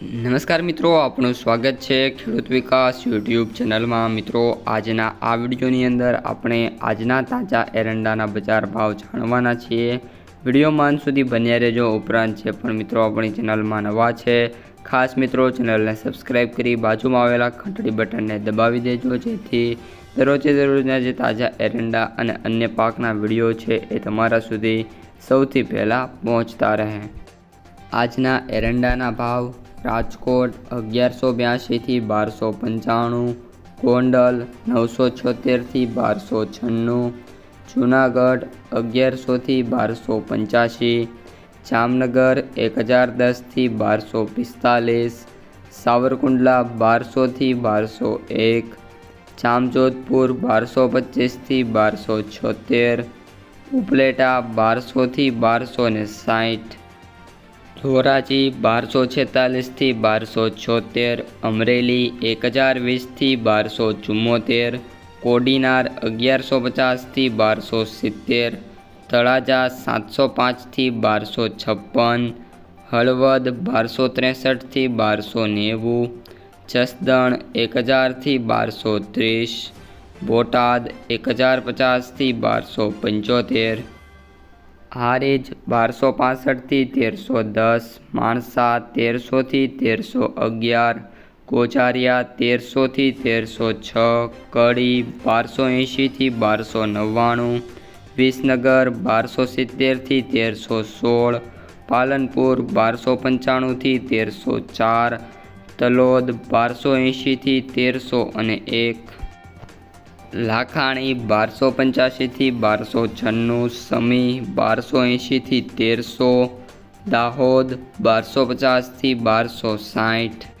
નમસ્કાર મિત્રો, આપનું સ્વાગત છે ખેડૂત વિકાસ યુટ્યુબ ચેનલમાં. મિત્રો, આજના આ વિડીયોની અંદર આપણે આજના તાજા એરંડાના બજાર ભાવ જાણવાના છીએ. વિડીયોમાં અંત સુધી બન્યા રહેજો, ઉપરાંત જે પણ મિત્રો આપણી ચેનલમાં નવા છે, ખાસ મિત્રો ચેનલને સબસ્ક્રાઈબ કરી બાજુમાં આવેલા ઘંટડી બટનને દબાવી દેજો, જેથી દરરોજે દરરોજના જે તાજા એરંડા અને અન્ય પાકના વીડિયો છે એ તમારા સુધી સૌથી પહેલાં પહોંચતા રહે. આજના એરંડાના ભાવ રાજકોટ અગિયારસો બ્યાસીથી બારસો પંચાણું, ગોંડલ નવસો છોતેરથી બારસો છન્નું, જુનાગઢ અગિયારસોથી બારસો પંચ્યાસી જામનગર એક હજાર દસથી બારસો પિસ્તાલીસ, સાવરકુંડલા બારસોથી બારસો એક, જામજોધપુર બારસો પચીસથી બારસો છોતેર, ઉપલેટા બારસોથી બારસો ને સાઠ ધોરાજી બારસો છેતાલીસથી બારસો છોતેર, અમરેલી એક હજાર વીસથી બારસો ચુમ્મોતેર, કોડીનાર અગિયારસો પચાસથી બારસો સિત્તેર, તળાજા સાતસો પાંચથી બારસો છપ્પન, હળવદ બારસો ત્રેસઠથી બારસો નેવું, જસદણ એક હજારથી બારસો ત્રીસ, બોટાદ એક હજાર પચાસથી બારસો પંચોતેર હારીજ બારસો પાસઠથી તેરસો દસ, માણસા તેરસોથી તેરસો અગિયાર કોચારિયા તેરસોથી તેરસો છ, કડી બારસો એંશીથી બારસો નવ્વાણું, વિસનગર બારસો સિત્તેરથી તેરસો સોળ, પાલનપુર બારસો પંચાણુંથી તેરસો ચાર, તલોદ બારસો એંશીથી તેરસો અને એક. લાખાણી બારસો પંચ્યાસીથી બારસો છન્નું સમી બારસો એંશીથી તેરસો દાહોદ બારસો પચાસથી બારસો સાઠ.